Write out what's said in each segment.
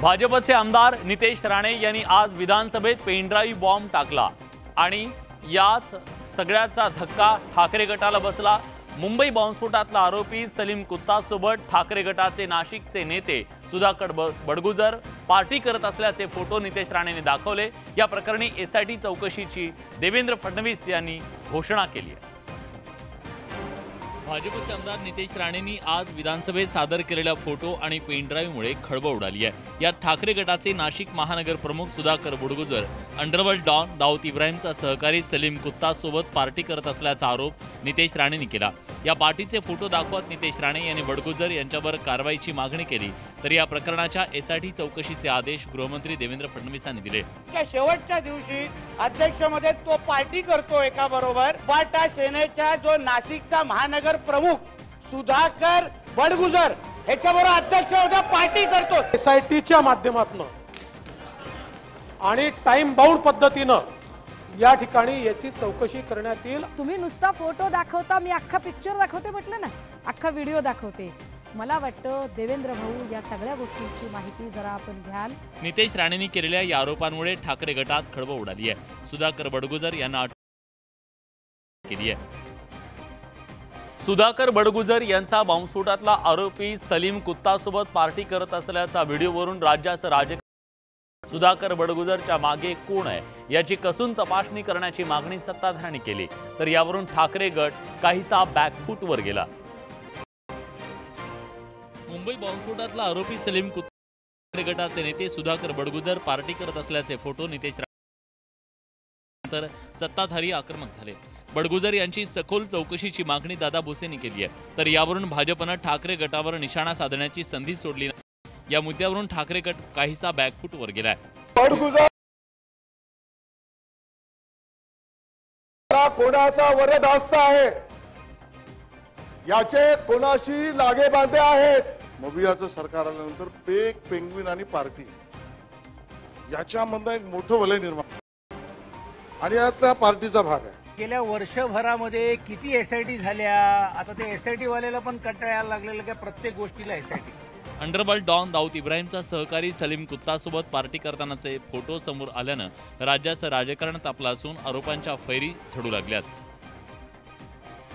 भाजपचे आमदार नितेश राणे यांनी आज विधानसभेत पेनड्राईव्ह बॉम्ब टाकला आणि याच सगळ्याचा धक्का ठाकरे गटाला बसला. मुंबई बॉम्बस्फोटातला आरोपी सलीम कुत्तासोबत ठाकरे गटाचे नाशिकचे नेते सुधाकर ब- बडगुजर पार्टी करत असल्याचे फोटो नितेश राणेने दाखवले. या प्रकरणी एसआयटी चौकशीची देवेंद्र फडणवीस यांनी घोषणा केली आहे. भाजपचे आमदार नितेश राणेंनी आज विधानसभेत सादर केलेल्या फोटो आणि पेनड्राईव्हमुळे खळबळ उडाली आहे. यात ठाकरे गटाचे नाशिक महानगर प्रमुख सुधाकर बुडगुजर अंडरवर्ल्ड डॉन दाऊद इब्राहिमचा सहकारी सलीम कुत्ता सोबत पार्टी करत असल्याचा आरोप नितेश राणेंनी केला. या पार्टीचे फोटो दाखवत नितेश राणे यांनी बडगुजर यांच्यावर कारवाईची मागणी केली. तर या प्रकरणाच्या एसआयटी चौकशीचे आदेश गृहमंत्री देवेंद्र फडणवीसांनी दिले. त्या शेवटच्या दिवशी अध्यक्षमध्ये तो पार्टी करतो एका बरोबर? बाटा सेनेचा जो नाशिकचा महानगर प्रमुख सुधाकर बडगुजर ह्याच्याबरोबर अध्यक्ष होता पार्टी करतो एस आय टीच्या माध्यमातून आणि टाइम बाउंड पद्धतीनं या ठिकाणी याची चौकशी करण्यात येईल. तुम्ही नुसता फोटो दाखवता मी अख्खा पिक्चर दाखवते म्हटलं ना? अख्खा व्हिडिओ दाखवते. मला वाटतं देवेंद्र भाऊ या सगळ्या गोष्टींची माहिती जरा आपण घ्याल. नितेश राणेंनी केलेल्या या आरोपांमुळे ठाकरे गटात खळबळ उडाली आहे. सुधाकर बडगुजर यांना अटक केली आहे. सुधाकर बडगुजर यांचा बॉम्बस्फोटातला आरोपी सलीम कुत्तासोबत पार्टी करत असल्याचा व्हिडिओवरून राज्याचं राजकारण सुधाकर बडगुजरच्या मागे कोण आहे? याची कसून तपासणी करण्याची मागणी सत्ताधाऱ्यांनी केली. तर यावरून ठाकरे गट काहीसा बॅकफूटवर गेला. मुंबई बॉम्बस्फोटातला आरोपी सलीम कुत्रे गटाचे नेते सुधाकर बडगुजर पार्टी करत असल्याचे फोटो नितेश राणे नंतर सत्ताधारी आक्रमक झाले. बडगुजर यांची सखोल चौकशीची मागणी दादा भुसेंनी केली आहे. तर यावरून भाजपनं ठाकरे गटावर निशाणा साधण्याची संधी सोडली नाही. या मुद्द्यावरून ठाकरे गट काहीसा बॅकफूटवर गेलाय. कोणाचा वरदास्त आहे? याचे कोणाशी लागे बांधे आहेत? मोबियाचं सरकार आल्यानंतर पेक पेंग्विन आणि पार्टी याच्यामधनं एक मोठं वलय निर्माण आणि यातला पार्टीचा भाग आहे. गेल्या वर्षभरामध्ये किती एस आय टी झाल्या? आता ते एस आय टी वाल्याला पण कंटाळायला लागलेलं काय प्रत्येक गोष्टीला S I T underworld don Dawood इब्राहिमचा सहकारी सलीम कुत्तासोबत पार्टी करतानाचे फोटो समोर आल्यानं राज्याचं राजकारण तापलं असून आरोपांच्या फैरी झडू लागल्यात.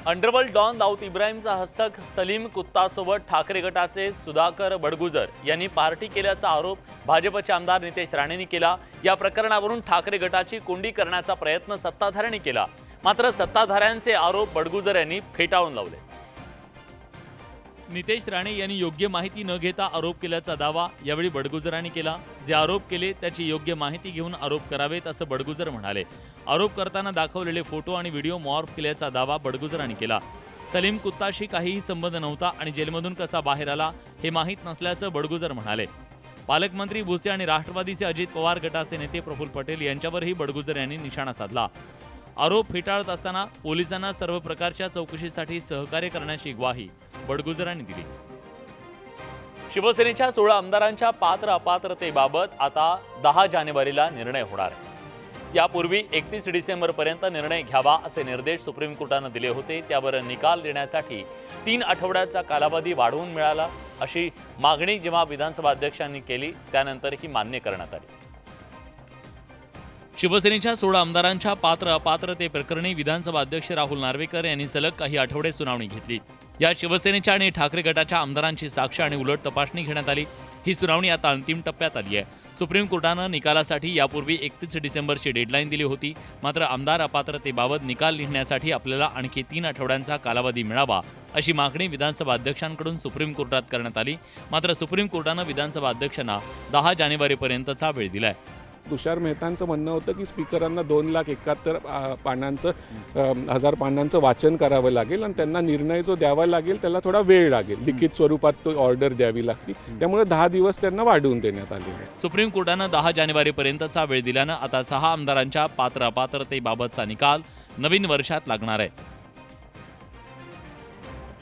अंडरवर्ल्ड डॉन दाऊद इब्राहिमचा हस्तक सलीम कुत्तासोबत ठाकरे गटाचे सुधाकर बडगुजर यांनी पार्टी केल्याचा आरोप भाजपचे आमदार नितेश राणेंनी केला. या प्रकरणावरून ठाकरे गटाची कोंडी करण्याचा प्रयत्न सत्ताधाऱ्यांनी केला. मात्र सत्ताधाऱ्यांचे आरोप बडगुजर यांनी फेटाळून लावले. नितेश राणे यांनी योग्य माहिती न घेता आरोप केल्याचा दावा यावेळी बडगुजरांनी केला. जे आरोप केले त्याची योग्य माहिती घेऊन आरोप करावेत असं बडगुजर म्हणाले. आरोप करताना दाखवलेले फोटो आणि व्हिडिओ मॉर्फ केल्याचा दावा बडगुजरांनी केला. सलीम कुत्ताशी काहीही संबंध नव्हता आणि जेलमधून कसा बाहेर आला हे माहीत नसल्याचं बडगुजर म्हणाले. पालकमंत्री भुसे आणि राष्ट्रवादीचे अजित पवार गटाचे नेते प्रफुल्ल पटेल यांच्यावरही बडगुजर यांनी निशाणा साधला. आरोप फेटाळत असताना पोलिसांना सर्व प्रकारच्या चौकशीसाठी सहकार्य करण्याची ग्वाही बडगुजरांनी दिली. शिवसेनेच्या सोळा आमदारांच्या पात्र अपात्रतेबाबत आता दहा जानेवारीला निर्णय होणार. आहे यापूर्वी एकतीस डिसेंबरपर्यंत निर्णय घ्यावा असे निर्देश सुप्रीम कोर्टानं दिले होते. त्यावर निकाल देण्यासाठी तीन आठवड्याचा कालावधी वाढवून मिळाला अशी मागणी जेव्हा विधानसभा अध्यक्षांनी केली त्यानंतर ही मान्य करण्यात आली. शिवसेनेच्या सोळा आमदारांच्या पात्र अपात्रते प्रकरणी विधानसभा अध्यक्ष राहुल नार्वेकर यांनी सलग काही आठवडे सुनावणी घेतली. या शिवसेनेच्या आणि ठाकरे गटाच्या आमदारांची साक्ष आणि उलट तपासणी घेण्यात आली. ही सुनावणी आता अंतिम टप्प्यात आली आहे. सुप्रीम कोर्टानं निकालासाठी यापूर्वी एकतीस डिसेंबरची डेडलाईन दिली होती. मात्र आमदार अपात्रतेबाबत निकाल लिहिण्यासाठी आपल्याला आणखी तीन आठवड्यांचा कालावधी मिळावा अशी मागणी विधानसभा अध्यक्षांकडून सुप्रीम कोर्टात करण्यात आली. मात्र सुप्रीम कोर्टानं विधानसभा अध्यक्षांना दहा जानेवारीपर्यंतचा वेळ दिलाय. तुषार मेहतांचं म्हणणं होतं की स्पीकरांना दोन लाख एकाहत्तर पानांचं हजार पानांचं वाचन करावं लागेल आणि त्यांना निर्णय जो द्यावा लागेल त्याला थोडा वेळ लागेल. लिखित स्वरूपात तो ऑर्डर द्यावी लागते त्यामुळे दहा दिवस त्यांना वाढवून देण्यात आले आहे. सुप्रीम कोर्टानं दहा जानेवारीपर्यंतचा वेळ दिल्यानं आता सहा आमदारांच्या पात्र अपात्रतेबाबतचा निकाल नवीन वर्षात लागणार आहे.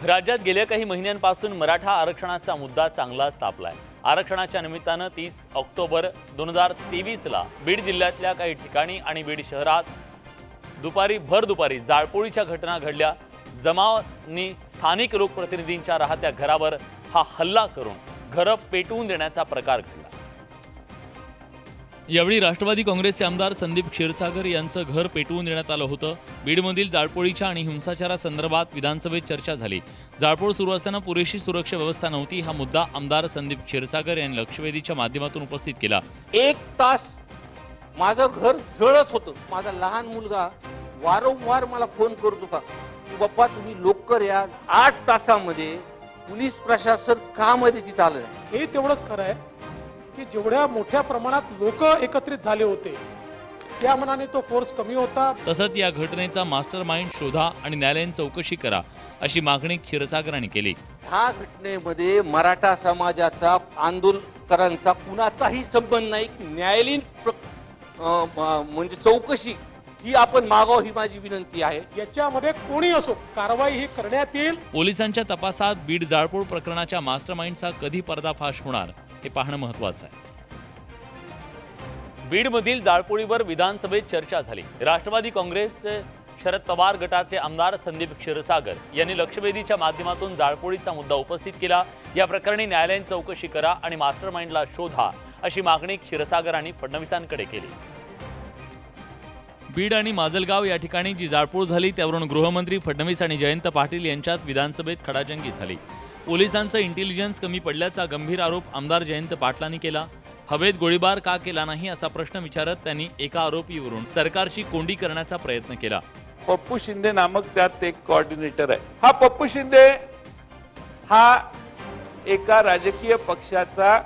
राज्यात गेल्या काही महिन्यांपासून मराठा आरक्षणाचा मुद्दा चांगलाच तापलाय. आरक्षणाच्या निमित्तानं तीस ऑक्टोबर दोन हजार तेवीसला बीड जिल्ह्यातल्या काही ठिकाणी आणि बीड शहरात दुपारी भर दुपारी जाळपोळीच्या घटना घडल्या. जमावनी स्थानिक लोकप्रतिनिधींच्या राहत्या घरावर हा हल्ला करून घरं पेटवून देण्याचा प्रकार घडला. यावेळी राष्ट्रवादी काँग्रेसचे आमदार संदीप क्षीरसागर यांचं घर पेटवून देण्यात आलं होतं. बीडमधील जाळपोळीच्या आणि हिंसाचारासंदर्भात विधानसभेत चर्चा झाली. जाळपोळ सुरू असताना पुरेशी सुरक्षा व्यवस्था नव्हती हा मुद्दा आमदार संदीप क्षीरसागर यांनी लक्षवेधीच्या माध्यमातून उपस्थित केला. एक तास माझं घर जळत होतं. माझा लहान मुलगा वारंवार मला फोन करत होता की बाप्पा तुम्ही लवकर या. आठ तासामध्ये पोलीस प्रशासन का मध्ये तिथं आलं नाही हे तेवढंच खरं आहे. की जेवढ्या मोठ्या प्रमाणात लोक एकत्रित झाले होते त्या मनाने तो फोर्स कमी होता. तसंच या घटनेचा मास्टर माइंड शोधा आणि न्यायालयीन चौकशी करा अशी मागणी क्षीरसागरांनी केली. ह्या घटनेमध्ये मराठा समाजाचा आंदोलकरांचा कुणाचाही संबंध नाही. न्यायालयीन म्हणजे चौकशी ही आपण मागाव ही माझी विनंती आहे. याच्यामध्ये कोणी असो कारवाई ही करण्यात येईल. पोलिसांच्या तपासात बीड जाळपोळ प्रकरणाच्या मास्टर माइंडचा कधी पर्दाफाश होणार? हे पाहणं महत्वाचं आहे. बीडमधील जाळपोळीवर विधानसभेत चर्चा झाली. राष्ट्रवादी काँग्रेसचे शरद पवार गटाचे आमदार संदीप क्षीरसागर यांनी लक्षवेधीच्या माध्यमातून जाळपोळीचा मुद्दा उपस्थित केला. या प्रकरणी न्यायालयीन चौकशी करा आणि मास्टर माइंडला शोधा अशी मागणी क्षीरसागरांनी फडणवीसांकडे केली. बीड आणि माजलगाव या ठिकाणी जी जाळपोळ झाली त्यावरून गृहमंत्री फडणवीस आणि जयंत पाटील यांच्यात विधानसभेत खडाजंगी झाली. पोलिसांचं इंटेलिजन्स कमी पडल्याचा गंभीर आरोप आमदार जयंत पाटलांनी केला. हवेत गोळीबार का केला नाही असा प्रश्न विचारत त्यांनी एका आरोपीवरून सरकारची कोंडी करण्याचा प्रयत्न केला. पप्पू शिंदे नामक त्यात एक कोऑर्डिनेटर आहे. हा पप्पू शिंदे हा एका राजकीय पक्षाचा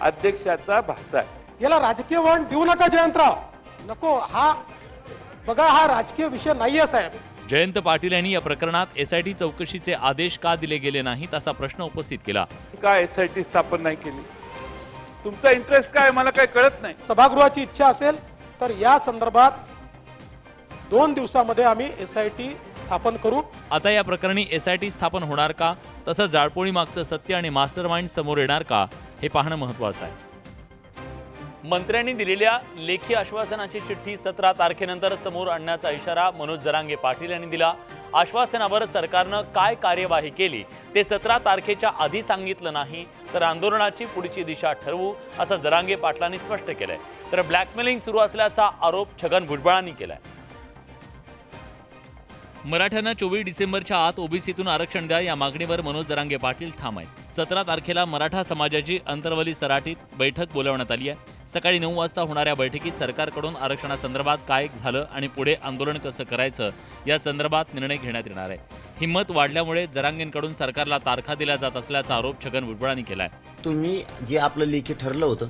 अध्यक्षाचा भाचा आहे. याला राजकीय वळण देऊ नका जयंतराव. नको हा बघा हा राजकीय विषय नाहीये साहेब. जयंत पाटील यांनी या प्रकरणात एसआयटी चौकशीचे आदेश का दिले गेले नाहीत असा प्रश्न उपस्थित केला. का एस आय टी स्थापन नाही केली? तुमचा इंटरेस्ट काय? मला काही कळत नाही. सभागृहाची इच्छा असेल तर या संदर्भात दोन दिवसामध्ये आम्ही एस आय टी स्थापन करू. आता या प्रकरणी एसआयटी स्थापन होणार का? तसंच जाळपोळी मागचं सत्य आणि मास्टर माइंड समोर येणार का? हे पाहणं महत्वाचं आहे. मंत्र्यांनी दिलेल्या लेखी आश्वासनाची चिठ्ठी सतरा तारखेनंतर समोर आणण्याचा इशारा मनोज जरांगे पाटील यांनी दिला. आश्वासनावर सरकारनं काय कार्यवाही केली ते सतरा तारखेच्या आधी सांगितलं नाही तर आंदोलनाची पुढची दिशा ठरवू असं जरांगे पाटलांनी स्पष्ट केलंय. तर ब्लॅकमेलिंग सुरू असल्याचा आरोप छगन भुजबळांनी केलाय. मराठ्यांना चोवीस डिसेंबरच्या आत ओबीसीतून आरक्षण द्या या मागणीवर मनोज जरांगे पाटील ठाम आहेत. सतरा तारखेला मराठा समाजाची अंतर्वली सराटीत बैठक बोलावण्यात आली आहे. सकाळी नऊ वाजता होणाऱ्या बैठकीत सरकारकडून आरक्षणासंदर्भात काय झालं आणि पुढे आंदोलन कसं करायचं या संदर्भात निर्णय घेण्यात येणार आहे. हिंमत वाढल्यामुळे जरांगेंकडून सरकारला तारखा दिल्या जात असल्याचा आरोप छगन भुजबळांनी केलाय. तुम्ही जे आपलं लेखी ठरलं होतं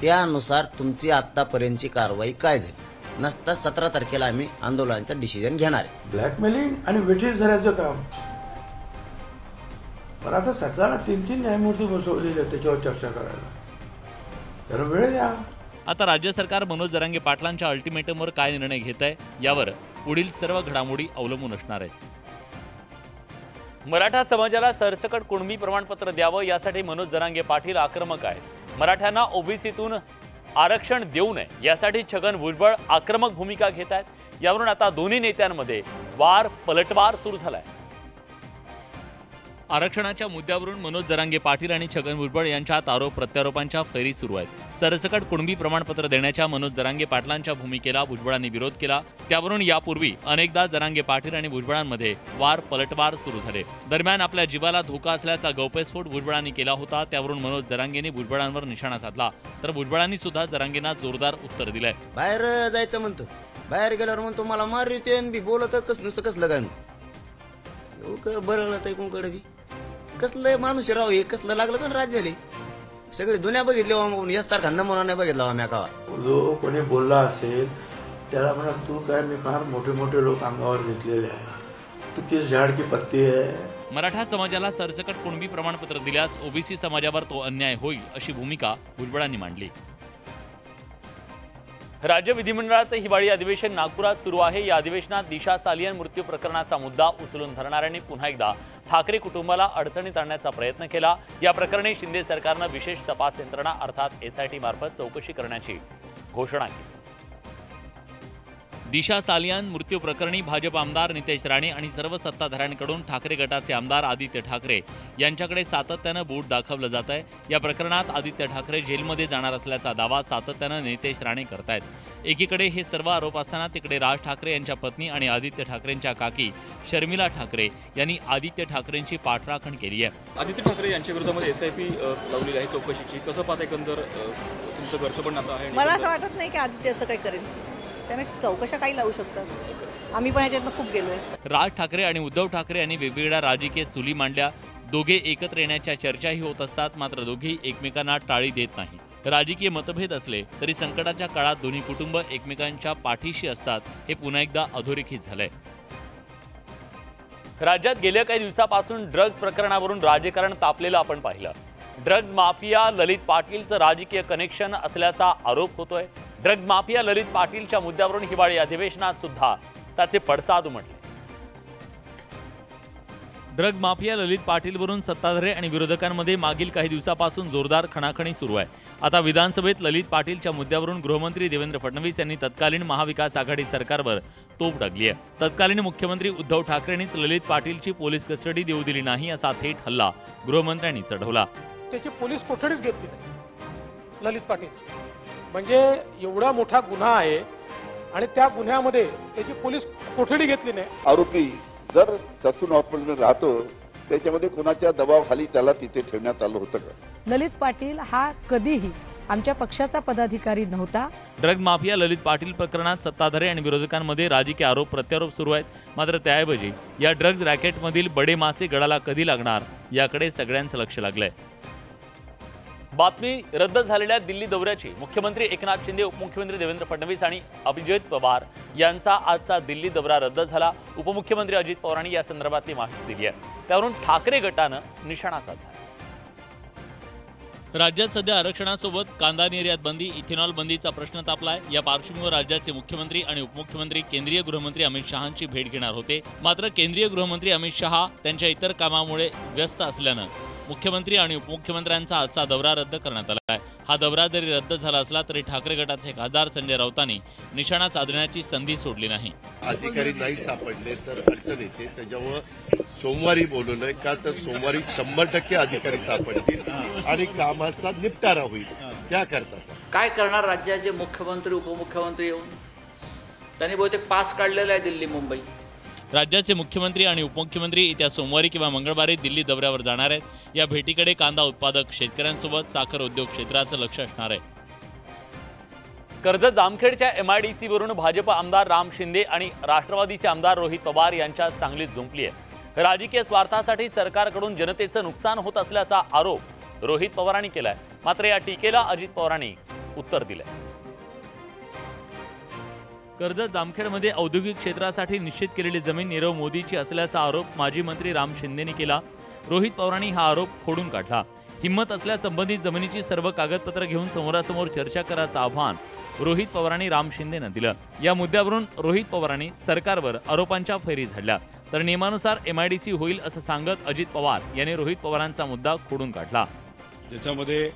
त्यानुसार तुमची आतापर्यंतची कारवाई काय झाली? नसता सतरा तारखेला आम्ही आंदोलनाचा डिसिजन घेणार आहे. ब्लॅकमेलिंग आणि वेठीस धरायचं काम. पण आता सरकारला तीन तीन न्यायमूर्ती बसवलेले त्याच्यावर चर्चा करायला. त्याला वेळ द्या. आता राज्य सरकार मनोज जरांगे पाटलांच्या अल्टिमेटमवर काय निर्णय घेत आहे यावर पुढील सर्व घडामोडी अवलंबून असणार आहेत. मराठा समाजाला सरसकट कुणबी प्रमाणपत्र द्यावं यासाठी मनोज जरांगे पाटील आक्रमक आहेत. मराठ्यांना ओबीसीतून आरक्षण देऊ नये यासाठी छगन भुजबळ आक्रमक भूमिका घेत आहेत. यावरून आता दोन्ही नेत्यांमध्ये वार पलटवार सुरू झालाय. आरक्षणाच्या मुद्द्यावरून मनोज जरांगे पाटील आणि छगन भुजबळ यांच्यात आरोप प्रत्यारोपांच्या फैरी सुरू आहेत. सरसकट कुणबी प्रमाणपत्र देण्याच्या मनोज जरांगे पाटलांच्या भूमिकेला भुजबळांनी विरोध केला. त्यावरून यापूर्वी अनेकदा जरांगे पाटील आणि भुजबळांमध्ये वार पलटवार सुरू झाले. दरम्यान आपल्या जीवाला धोका असल्याचा गौप्यस्फोट भुजबळांनी केला होता त्यावरून मनोज जरांगेंनी भुजबळांवर निशाणा साधला. तर भुजबळांनी सुद्धा जरांगेंना जोरदार उत्तर दिलंय. बाहेर जायचं म्हणतो. बाहेर गेल्यावर म्हणतो मला मार बी बोलत कस नुसतं कसलं काय बरं ते कोणकडे बी. कसलं माणूस राव हे कसलं लागलं का राज्य झाले सगळे दुनिया बघितले यासारखा नमुना नाही बघितला आम्ही कावा जो कोणी बोलला असेल त्याला म्हणा तू काय मी फार मोठे मोठे लोक अंगावर घेतलेले आहे. तू किस झाड की पत्ती आहे. मराठा समाजाला सरसकट कुणबी प्रमाणपत्र दिल्यास ओबीसी समाजावर तो अन्याय होईल अशी भूमिका भुजबळांनी मांडली. राज्य विधिमंडळाचं हिवाळी अधिवेशन नागपुरात सुरू आहे. या अधिवेशनात दिशा सालियन मृत्यू प्रकरणाचा मुद्दा उचलून धरणाऱ्यांनी पुन्हा एकदा ठाकरे कुटुंबाला अडचणीत आणण्याचा प्रयत्न केला. या प्रकरणी शिंदे सरकारनं विशेष तपास यंत्रणा अर्थात एसआयटी मार्फत चौकशी करण्याची घोषणा केली. दिशा सालियान मृत्यू प्रकरणी भाजप आमदार नितेश राणे आणि सर्व सत्ताधाऱ्यांकडून ठाकरे गटाचे आमदार आदित्य ठाकरे यांच्याकडे सातत्यानं बोट दाखवलं जात आहे. या प्रकरणात आदित्य ठाकरे जेलमध्ये जाणार असल्याचा दावा सातत्यानं नितेश राणे करतायत. एकीकडे हे सर्व आरोप असताना तिकडे राज ठाकरे यांच्या पत्नी आणि आदित्य ठाकरेंच्या काकी शर्मिला ठाकरे यांनी आदित्य ठाकरेंची पाठराखण केली आहे. आदित्य ठाकरे यांच्या विरोधामध्ये एस आय पी लावलेली आहे चौकशीची. कसं पाहता एकंदर तुमचं घरचं पण नातं आहे मला असं वाटत नाही की आदित्य असं काही करेल. त्यामुळे चौकशा काही लावू शकतात. आम्ही पण ह्याच्यातनं खूप गेलोय. राज ठाकरे आणि उद्धव ठाकरे यांनी वेगवेगळ्या राजकीय चुली मांडल्या. दोघे एकत्र येण्याच्या चर्चाही होत असतात मात्र दोघेही एकमेकांना टाळी देत नाहीत. राजकीय मतभेद असले तरी संकटाच्या काळात दोन्ही कुटुंब एकमेकांच्या पाठीशी असतात हे पुन्हा एकदा अधोरेखित झालंय. राज्यात गेल्या काही दिवसापासून ड्रग्ज प्रकरणावरून राजकारण तापलेलं आपण पाहिलं. ड्रग्ज माफिया ललित पाटीलचं राजकीय कनेक्शन असल्याचा आरोप होतोय. ड्रग्ज माफिया ललित पाटीलच्या मुद्द्यावरून हिवाळी अधिवेशनात सुद्धा त्याचे पडसाद उमटले ड्रग्ज माफिया ललित पाटीलवरून सत्ताधारी आणि विरोधकांमध्ये मागील काही दिवसापासून जोरदार खणाखणी सुरू आहे. आता विधानसभेत ललित पाटीलच्या मुद्द्यावरून गृहमंत्री देवेंद्र फडणवीस यांनी तत्कालीन महाविकास आघाडी सरकारवर तोप टाकली आहे. तत्कालीन मुख्यमंत्री उद्धव ठाकरेंनीच ललित पाटीलची पोलीस कस्टडी देऊ दिली नाही असा थेट हल्ला गृहमंत्र्यांनी चढवला. त्याची पोलीस कोठडीच घेतली नाही. ललित पाटीलची. म्हणजे एवढा मोठा गुन्हा आहे आणि त्या गुन्ह्यामध्ये त्याची पोलीस कोठडी घेतली नाही. आरोपी जर ससून हॉस्पिटलमध्ये राहतो त्याच्यामध्ये कोणाच्या दबावाखाली त्याला तिथे ठेवण्यात आलं होतं का? ललित पाटील हा कधीही आमच्या पक्षाचा पदाधिकारी नव्हता. ड्रग माफिया ललित पाटील प्रकरणात सत्ताधारी आणि विरोधकांमध्ये राजकीय आरोप प्रत्यारोप सुरू आहेत. मात्र त्याऐवजी या ड्रग्ज रॅकेटमधील बडे मासे गडाला कधी लागणार याकडे सगळ्यांचं लक्ष लागलंय. बातमी रद्द झालेल्या दिल्ली दौऱ्याची. मुख्यमंत्री एकनाथ शिंदे उपमुख्यमंत्री देवेंद्र फडणवीस आणि अभिजित पवार यांचा आजचा दिल्ली दौरा रद्द झाला. उपमुख्यमंत्री अजित पवारांनी या संदर्भातली माहिती दिली आहे. त्यावरून ठाकरे गटानं निशाणा साधला. राज्यात सध्या आरक्षणासोबत कांदा निर्यात बंदी इथेनॉल बंदीचा प्रश्न तापलाय. या पार्श्वभूमीवर राज्याचे मुख्यमंत्री आणि उपमुख्यमंत्री केंद्रीय गृहमंत्री अमित शहांची भेट घेणार होते. मात्र केंद्रीय गृहमंत्री अमित शहा त्यांच्या इतर कामामुळे व्यस्त असल्यानं मुख्यमंत्री आणि उपमुख्यमंत्र्यांचा आजचा दौरा रद्द करण्यात आला आहे. हा दौरा जरी रद्द झाला असला तरी ठाकरे गटाचे खासदार संजय राऊतांनी निशाणा साधण्याची संधी सोडली नाही. अधिकारी नाही सापडले तर अडचण येते. त्याच्यामुळं सोमवारी बोलवलंय का तर सोमवारी शंभर टक्के अधिकारी सापडतील आणि कामाचा निपटारा होईल. त्याकरता काय करणार राज्याचे मुख्यमंत्री उपमुख्यमंत्री येऊन? त्यांनी बहुतेक पास काढलेला आहे दिल्ली मुंबई. राज्याचे मुख्यमंत्री आणि उपमुख्यमंत्री येत्या सोमवारी किंवा मंगळवारी दिल्ली दौऱ्यावर जाणार आहेत. या भेटीकडे कांदा उत्पादक शेतकऱ्यांसोबत साखर उद्योग क्षेत्राचं लक्ष असणार आहे. कर्जत जामखेडच्या एम आय डी सीवरून भाजप आमदार राम शिंदे आणि राष्ट्रवादीचे आमदार रोहित पवार यांच्यात चांगलीच झुंपली आहे. राजकीय स्वार्थासाठी सरकारकडून जनतेचं नुकसान होत असल्याचा आरोप रोहित पवारांनी केलाय. मात्र या टीकेला अजित पवारांनी उत्तर दिलंय. कर्जत जामखेडमध्ये औद्योगिक क्षेत्रासाठी निश्चित केलेली जमीन नीरव मोदीची असल्याचा आरोप माजी मंत्री राम शिंदेनी केला. रोहित पवारांनी हा आरोप खोडून काढला. हिंमत असल्या संबंधित जमिनीची सर्व कागदपत्र घेऊन समोरासमोर चर्चा करायचं आव्हान रोहित पवारांनी राम शिंदेनं दिलं. या मुद्द्यावरून रोहित पवारांनी सरकारवर आरोपांच्या फैरी झाडल्या. तर नियमानुसार एमआयडीसी होईल असं सांगत अजित पवार यांनी रोहित पवारांचा मुद्दा खोडून काढला. ज्याच्यामध्ये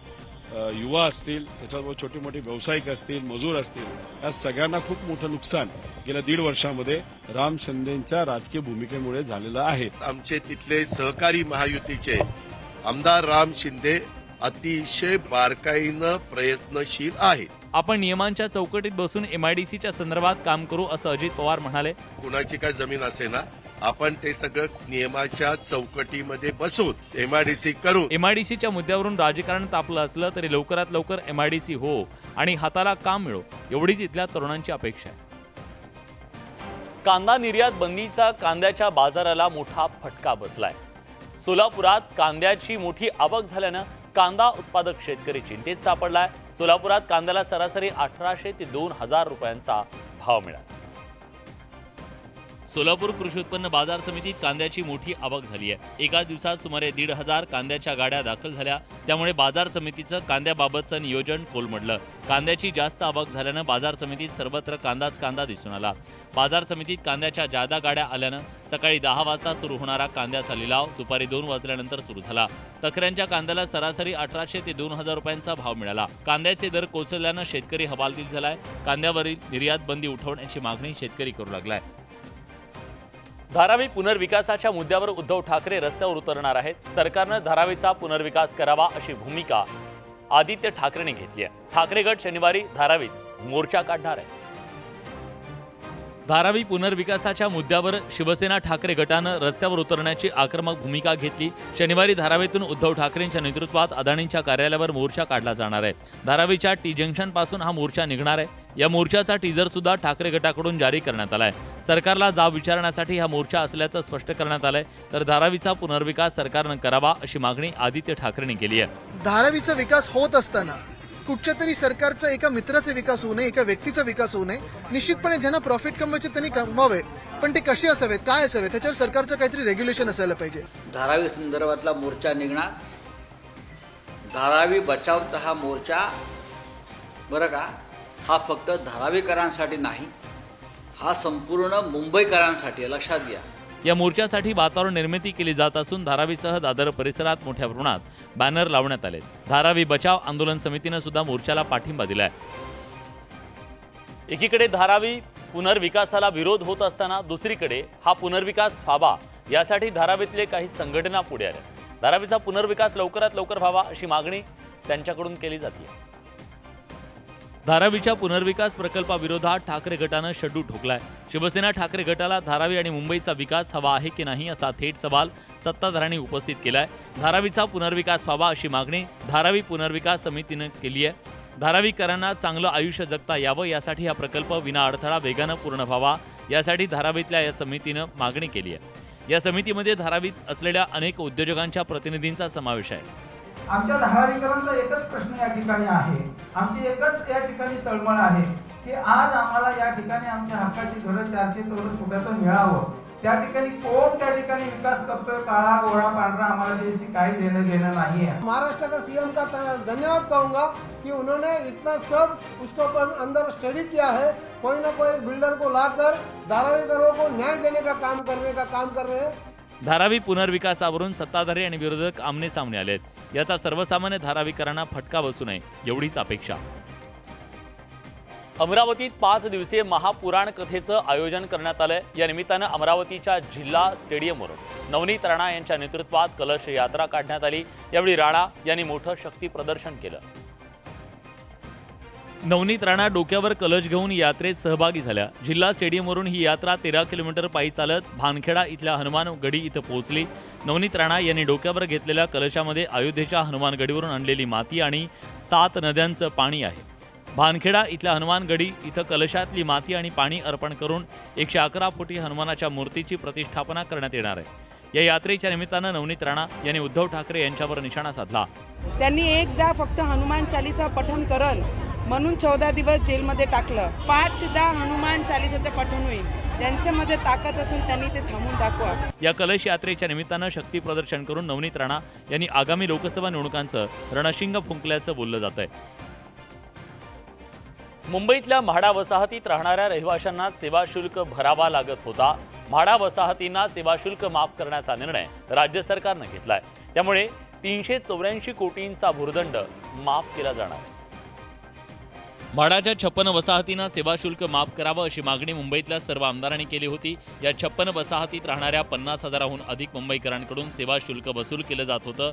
युवा असतील त्याच्याबरोबर छोटे मोठे व्यावसायिक असतील मजूर असतील या सगळ्यांना खूप मोठं नुकसान गेल्या दीड वर्षामध्ये राम शिंदेच्या राजकीय भूमिकेमुळे झालेलं आहे. आमचे तिथले सहकारी महायुतीचे आमदार राम शिंदे अतिशय बारकाईनं प्रयत्नशील आहेत. आपण नियमांच्या चौकटीत बसून एमआयडीसीच्या संदर्भात काम करू असं अजित पवार म्हणाले. कुणाची काय जमीन असे ना आपण ते सगळं नियमाच्या चौकटीमध्ये बसून एमआयडीसी करू एमआयडीसीच्या मुद्द्यावरून राजकारण तापलं असलं तरी लवकरात लवकर एमआयडीसी हो आणि हाताला काम मिळो एवढीच इथल्या तरुणांची अपेक्षा आहे. कांदा निर्यात बंदीचा कांद्याच्या बाजाराला मोठा फटका बसलाय. सोलापुरात कांद्याची मोठी आवक झाल्यानं कांदा उत्पादक शेतकरी चिंतेत सापडलाय. सोलापुरात कांद्याला सरासरी अठराशे ते दोन हजार रुपयांचा भाव मिळाला. सोलापूर कृषी उत्पन्न बाजार समितीत कांद्याची मोठी आवक झाली आहे. एका दिवसात सुमारे दीड हजार कांद्याच्या गाड्या दाखल झाल्या. त्यामुळे बाजार समितीचं कांद्याबाबतचं नियोजन कोलमडलं. कांद्याची जास्त आवक झाल्यानं बाजार समितीत सर्वत्र कांदाच कांदा दिसून आला. बाजार समितीत कांद्याच्या जादा गाड्या आल्यानं सकाळी दहा वाजता सुरू होणारा कांद्याचा लिलाव दुपारी दोन वाजल्यानंतर सुरू झाला. तक्र्यांच्या कांद्याला सरासरी अठराशे ते दोन हजार रुपयांचा भाव मिळाला. कांद्याचे दर कोसळल्यानं शेतकरी हवालदिल झालाय. कांद्यावरील निर्यात बंदी उठवण्याची मागणी शेतकरी करू लागलाय. धारावी पुनर्विकासाच्या मुद्द्यावर उद्धव ठाकरे रस्त्यावर उतरणार आहेत. सरकारनं धारावीचा पुनर्विकास करावा अशी भूमिका आदित्य ठाकरेने घेतली आहे. ठाकरे गट शनिवारी धारावीत मोर्चा काढणार आहे धारावी पुनर्विकासाच्या मुद्द्यावर शिवसेना ठाकरे गटानं रस्त्यावर उतरण्याची आक्रमक भूमिका घेतली. शनिवारी धारावीतून उद्धव ठाकरेंच्या नेतृत्वात अदाणींच्या कार्यालयावर मोर्चा काढला जाणार आहे. धारावीच्या टी जंक्शनपासून हा मोर्चा निघणार आहे. या मोर्चाचा टीजर सुद्धा ठाकरे गटाकडून जारी करण्यात आलाय. सरकारला जाब विचारण्यासाठी हा मोर्चा असल्याचं स्पष्ट करण्यात आलंय. तर धारावीचा पुनर्विकास सरकारनं करावा अशी मागणी आदित्य ठाकरेंनी केली आहे. धारावीचा विकास होत असताना कुठच्या तरी सरकारचा एका मित्राचा विकास होऊ नये एका व्यक्तीचा विकास होऊ नये. निश्चितपणे ज्यांना प्रॉफिट कमवायचे त्यांनी कमवावे पण ते कसे असावेत काय असावे त्याच्यावर सरकारचं काहीतरी रेग्युलेशन असायला पाहिजे. धारावी संदर्भातला मोर्चा निघणार. धारावी बचावचा हा मोर्चा बरं का हा फक्त धारावीकरांसाठी नाही हा संपूर्ण मुंबईकरांसाठी आहे, लक्षात घ्या. या मोर्चासाठी वातावरण निर्मिती केली जात असून धारावीसह दादर परिसरात मोठ्या प्रमाणात बॅनर लावण्यात आले धारावी बचाव आंदोलन समितीनं सुद्धा मोर्चाला पाठिंबा दिलाय. एकीकडे धारावी पुनर्विकासाला विरोध होत असताना दुसरीकडे हा पुनर्विकास व्हावा यासाठी धारावीतले काही संघटना पुढे आल्या. धारावीचा पुनर्विकास लवकरात लवकर व्हावा अशी मागणी त्यांच्याकडून केली जाते धारावीच्या पुनर्विकास प्रकल्पाविरोधात ठाकरे गटानं शड्डू ठोकलाय. शिवसेना ठाकरे गटाला धारावी आणि मुंबईचा विकास हवा आहे की नाही असा थेट सवाल सत्ताधाऱ्यांनी उपस्थित केलाय. धारावीचा पुनर्विकास व्हावा अशी मागणी धारावी पुनर्विकास समितीनं केली आहे धारावीकरांना चांगलं आयुष्य जगता यावं यासाठी हा प्रकल्प विना अडथळा वेगानं पूर्ण व्हावा यासाठी धारावीतल्या या समितीनं मागणी केली आहे या समितीमध्ये धारावीत असलेल्या अनेक उद्योजकांच्या प्रतिनिधींचा समावेश आहे. आमच्या धारावीकरांचा एकच प्रश्न या ठिकाणी आहे. आमची एकच या ठिकाणी तळमळ आहे की आज आम्हाला या ठिकाणी आमच्या हक्काची घरं चारशे चौरस फुटाचं मिळावं. त्या ठिकाणी कोण त्या ठिकाणी विकास करतोय? काळा गोळा पांढरा आम्हाला त्याशी काही देणं घेणं नाही है महाराष्ट्र का सीएम का धन्यवाद कहूंगा कि उन्होंने इतना सब उसको पर अंदर स्टडी किया है. कोई ना कोई बिल्डर को लाकर धारावीकरों को न्याय देने का काम करने का काम कर रहे हैं. धारावी पुनर्विकासावरून सत्ताधारी आणि विरोधक आमने सामने आलेत. याचा सर्वसामान्य धारावीकरांना फटका बसू नये एवढीच अपेक्षा. अमरावतीत पाच दिवसीय महापुराण कथेचं आयोजन करण्यात आलंय. या निमित्तानं अमरावतीच्या जिल्हा स्टेडियमवर नवनीत राणा यांच्या नेतृत्वात कलश यात्रा काढण्यात आली. यावेळी राणा यांनी मोठं शक्ती प्रदर्शन केलं. नवनीत राणा डोक्यावर कलश घेऊन यात्रेत सहभागी झाल्या. जिल्हा स्टेडियमवरून ही यात्रा तेरा किलोमीटर पायी चालत भानखेडा इथल्या हनुमान गडी इथं पोहोचली. नवनीत राणा यांनी डोक्यावर घेतलेल्या कलशामध्ये अयोध्येच्या हनुमान गडीवरून आणलेली माती आणि सात नद्यांचं पाणी आहे. भानखेडा इथल्या हनुमान गडी इथं कलशातली माती आणि पाणी अर्पण करून एकशे अकरा फुटी हनुमानाच्या मूर्तीची प्रतिष्ठापना करण्यात येणार आहे. या यात्रेच्या निमित्तानं नवनीत राणा यांनी उद्धव ठाकरे यांच्यावर निशाणा साधला. त्यांनी एकदा फक्त हनुमान चालिसा पठण करन म्हणून चौदा दिवस जेलमध्ये टाकलं. पाचदा हनुमान चालिसाचं पठण होईल. त्यांच्यामध्ये ताकद असून त्यांनी ते थांबून दाखवा. या कलश यात्रेच्या निमित्तानं शक्ती प्रदर्शन करून नवनीत राणा यांनी आगामी लोकसभा निवडणुकांचं रणशिंग फुंकल्याचं बोललं जात आहे मुंबईतल्या म्हाडा वसाहतीत राहणाऱ्या रहिवाशांना सेवा शुल्क भरावा लागत होता. म्हाडा वसाहतींना सेवा शुल्क माफ करण्याचा निर्णय राज्य सरकारनं घेतलाय. त्यामुळे तीनशे चौऱ्याऐंशी कोटींचा भूर्दंड माफ केला जाणार. आहे. म्हाडाच्या छप्पन वसाहतींना सेवा शुल्क माफ करावं अशी मागणी मुंबईतल्या सर्व आमदारांनी केली होती. या छप्पन वसाहतीत राहणाऱ्या पन्नास हजाराहून अधिक मुंबईकरांकडून सेवा शुल्क वसूल केलं जात होतं.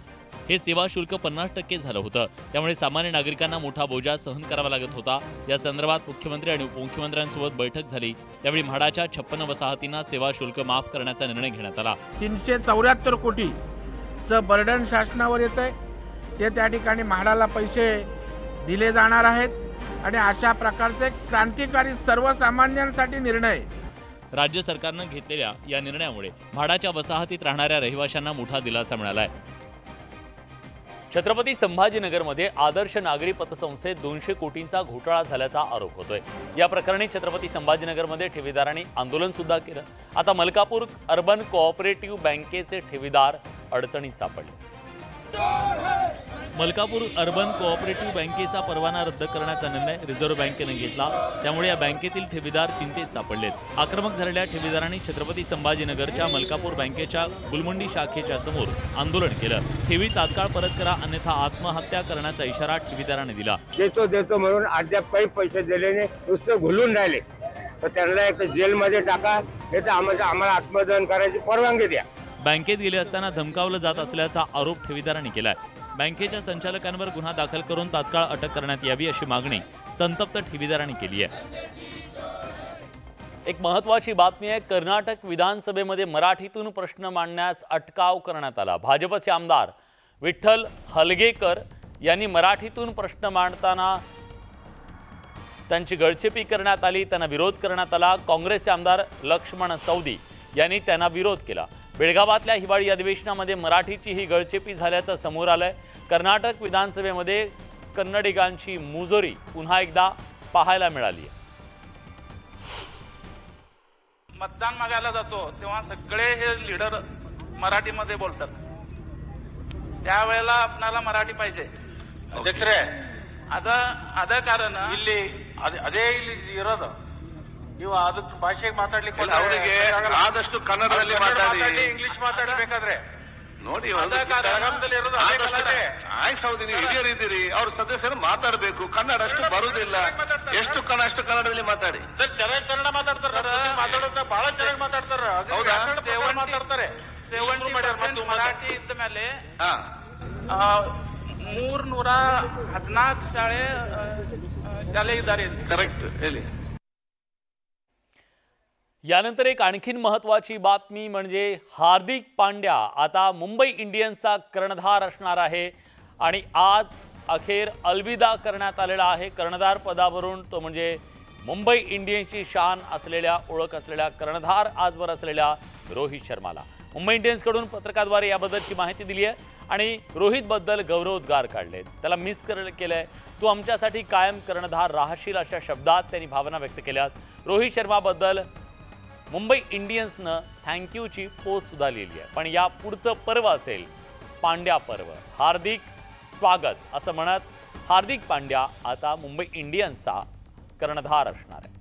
हे सेवा शुल्क पन्नास टक्के झालं होतं. त्यामुळे सामान्य नागरिकांना मोठा बोजा सहन करावा लागत होता. या संदर्भात मुख्यमंत्री आणि उपमुख्यमंत्र्यांसोबत बैठक झाली. त्यावेळी म्हाडाच्या छप्पन वसाहतींना सेवा शुल्क माफ करण्याचा निर्णय घेण्यात आला. तीनशे चौऱ्याहत्तर कोटीचं बर्डन शासनावर येत आहे ते त्या ठिकाणी म्हाडाला पैसे दिले जाणार आहेत. आणि अशा प्रकारचे क्रांतिकारी सर्वसामान्यांसाठी निर्णय. राज्य सरकारनं घेतलेल्या या निर्णयामुळे म्हाडाच्या वसाहतीत राहणाऱ्या रहिवाशांना मोठा दिलासा मिळाला आहे छत्रपती संभाजीनगरमध्ये आदर्श नागरी पतसंस्थेत दोनशे कोटींचा घोटाळा झाल्याचा आरोप होतोय. या प्रकरणी छत्रपती संभाजीनगरमध्ये ठेवीदारांनी आंदोलन सुद्धा केलं. आता मलकापूर अर्बन कोऑपरेटिव्ह बँकेचे ठेवीदार अडचणीत सापडले. मलकापूर अर्बन कोऑपरेटिव्ह बँकेचा परवाना रद्द करण्याचा निर्णय रिझर्व्ह बँकेनं घेतला. त्यामुळे या बँकेतील ठेवीदार चिंतेत सापडलेत. आक्रमक झालेल्या ठेवीदारांनी छत्रपती संभाजीनगरच्या मलकापूर बँकेच्या गुलमंडी शाखेच्या समोर आंदोलन केलं. ठेवी तात्काळ परत करा अन्यथा आत्महत्या करण्याचा इशारा ठेवीदारांनी दिला. देतो देतो म्हणून अद्याप काही पैसे दिलेले नुसतं घुलून राहिले. तर त्यांना एक जेलमध्ये टाका नाही तर आम्हाला आम्हाला आत्मदहन करायची परवानगी द्या. बँकेत गेले असताना धमकावलं जात असल्याचा आरोप ठेवीदारांनी केलाय. बँकेच्या संचालकांवर गुन्हा दाखल करून तात्काळ अटक करण्यात यावी अशी मागणी संतप्त ठेवीदारांनी केली आहे. एक महत्वाची बातमी आहे कर्नाटक विधानसभेमध्ये मराठीतून प्रश्न मांडण्यास अटकाव करण्यात आला. भाजपचे आमदार विठ्ठल हलगेकर यांनी मराठीतून प्रश्न मांडताना त्यांची गळचेपी करण्यात आली त्यांना विरोध करण्यात आला. काँग्रेसचे आमदार लक्ष्मण सौदी यांनी त्यांना विरोध केला. बेळगावातल्या हिवाळी अधिवेशनामध्ये मराठीची ही गळचेपी झाल्याचं समोर आलंय कर्नाटक विधानसभेमध्ये कन्नडिगांची मुजोरी पुन्हा एकदा पाहायला मिळाली आहे मतदान मागायला जातो तेव्हा सगळे हे लीडर मराठीमध्ये बोलतात त्यावेळेला आपणाला मराठी पाहिजे ಅಧ್ಯಕ್ಷರೇ ಅದ ಅದ ಕಾರಣ ಇಲ್ಲಿ ಅದೇ- ಅದೇ ಇಲ್ಲಿ ಇರೋದು ನೀವು ಅದಕ್ಕೆ ಭಾಷೆಗೆ ಮಾತಾಡ್ಲಿಕ್ಕೆ ಇಲ್ಲ, ಅವ್ರಿಗೆ ಆದಷ್ಟು ಕನ್ನಡದಲ್ಲಿ ಮಾತಾಡಿ. ಇಂಗ್ಲಿಷ್ ಮಾತಾಡಬೇಕಾದ್ರೆ. ನೋಡಿ ಆಯ್ಸ್ ಹೌದು ನೀವು ಇರೋದು ಅದೇ ಆದಷ್ಟು ಕನ್ನಡ. ಆಯ್ತು ಸೌದಿ ನೀವು ಹಿರಿಯರಿದ್ದೀರಿ ಅವ್ರ ಸದಸ್ಯರು ಮಾತಾಡಬೇಕು ಕನ್ನಡ ಅಷ್ಟು ಬರುವುದಿಲ್ಲ ಎಷ್ಟು ಕನ್ನಡ ಅಷ್ಟು ಕನ್ನಡದಲ್ಲಿ ಮಾತಾಡಿ. ಸರ್ ಚೆನ್ನಾಗಿ ಕನ್ನಡ ಮಾತಾಡ್ತಾರ. ಮಾತಾಡೋದ ಬಹಳ ಚೆನ್ನಾಗಿ ಮಾತಾಡ್ತಾರ. ಹೌದಾ? ಮಾತಾಡ್ತಾರೆ. ಸೆವೆಂಟಿ ಮರಾಠಿ ಇದ್ದ ಮೇಲೆ ಹಾ. ಮೂರ್ ನೂರ ಹದಿನಾಲ್ಕು ಶಾಲೆ ಆ, ಆ, ಶಾಲೆ ಇದ್ದಾರೆ ಕರೆಕ್ಟ್ ಹೇಳಿ. यानंतर एक आणखीन महत्त्वाची बातमी म्हणजे हार्दिक पांड्या आता मुंबई इंडियन्सचा कर्णधार असणार आहे. आणि आज अखेर अलविदा करण्यात आलेला आहे. कर्णधार पदावरून तो म्हणजे मुंबई इंडियन्सची शान असलेल्या ओळख असलेल्या कर्णधार आजवर असलेल्या रोहित शर्माला. मुंबई इंडियन्सकडून पत्रकाद्वारे याबद्दलची माहिती दिली आहे. आणि रोहितबद्दल गौरवोद्गार काढले त्याला मिस कर केलंय. तू आमच्यासाठी कायम कर्णधार राहशील अशा शब्दात त्यांनी भावना व्यक्त केल्यात. रोहित शर्माबद्दल मुंबई इंडियन्सनं थँक्यूची पोस्ट सुद्धा लिहिली आहे. पण या पुढचं पर्व असेल पांड्या पर्व. हार्दिक स्वागत असं म्हणत हार्दिक पांड्या आता मुंबई इंडियन्सचा कर्णधार असणार आहे.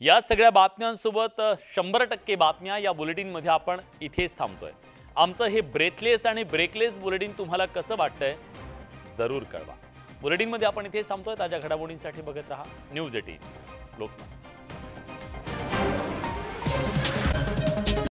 या सगळ्या बातम्यांसोबत शंभर टक्के बातम्या या बुलेटिनमध्ये आपण इथेच थांबतोय. आमचं हे ब्रेथलेस आणि ब्रेकलेस बुलेटिन तुम्हाला कसं वाटतंय जरूर कळवा. बुलेटिनमध्ये आपण इथेच थांबतोय. ताज्या घडामोडींसाठी बघत राहा न्यूज एटीन. लोकमत.